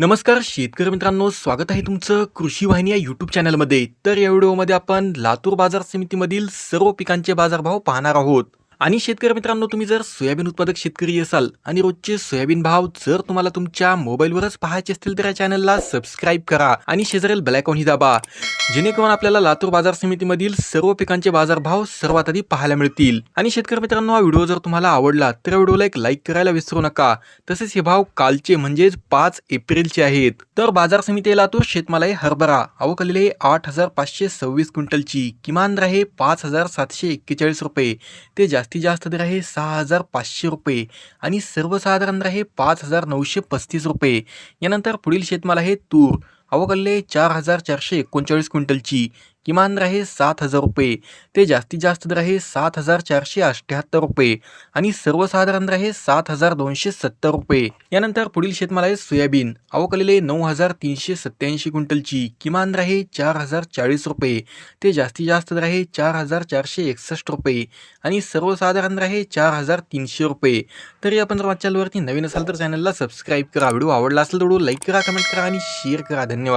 नमस्कार शेतकरी मित्रांनो स्वागत आहे तुमचं कृषी वाहिनी या यूट्यूब चॅनलमध्ये तर या व्हिडिओमध्ये आपण लातूर बाजार समितीमधील सर्व पिकांचे बाजारभाव पाहणार आहोत. आणि शेतकरी मित्रांनो तुम्ही जर सोयाबीन उत्पादक शेतकरी असाल आणि रोजचे सोयाबीन भाव जर तुम्हाला तुमच्या मोबाईलवरच पाहायचे असतील तर या चॅनलला सबस्क्राईब करा आणि शेजारील ब्लॅकॉनही दाबा. जेणेकरून आपल्याला लातूर बाजार समितीमधील सर्व पिकांचे बाजारभाव सर्वात आधी पाहायला मिळतील. आणि शेतकरी मित्रांनो हा व्हिडिओ जर तुम्हाला आवडला तर या व्हिडिओला एक लाईक करायला विसरू नका. तसेच हे भाव कालचे म्हणजेच पाच एप्रिलचे आहेत. तर बाजार समिती लातूर शेतमाल हरभरा. अवकलेले आठ हजार पाचशे सव्वीस क्विंटलची. किमान राहे पाच हजार सातशे एक्केचाळीस रुपये. ते जास्त जास्तीत जास्त दर आहे सहा हजार पाचशे रुपये आणि सर्वसाधारण दर आहे पाच हजार नऊशे पस्तीस रुपये. यानंतर पुढील शेतमाल आहे तूर. अवकल्ले चार हजार चारशे एकोणचाळीस क्विंटलची. किमान राहे सात हजार रुपये. ते जास्तीत जास्त दर आहे सात हजार चारशे अठ्ठ्याहत्तर रुपये आणि सर्वसाधारण दर आहे सात हजार दोनशे सत्तर रुपये. यानंतर पुढील शेतमाल आहे सोयाबीन. अवकलेले नऊ हजार तीनशे सत्याऐंशी क्विंटलची. किमान राहे चार हजार चाळीस रुपये. ते जास्तीत जास्त दर आहे चार हजार चारशे एकसष्ट रुपये आणि सर्वसाधारण दर चार हजार तीनशे रुपये. तरी आपण जर माझ्या नवीन असाल तर चॅनलला सबस्क्राईब करा. व्हिडिओ आवडला असेल तर व्हिडिओ लाईक करा कमेंट करा आणि शेअर करा. धन्यवाद.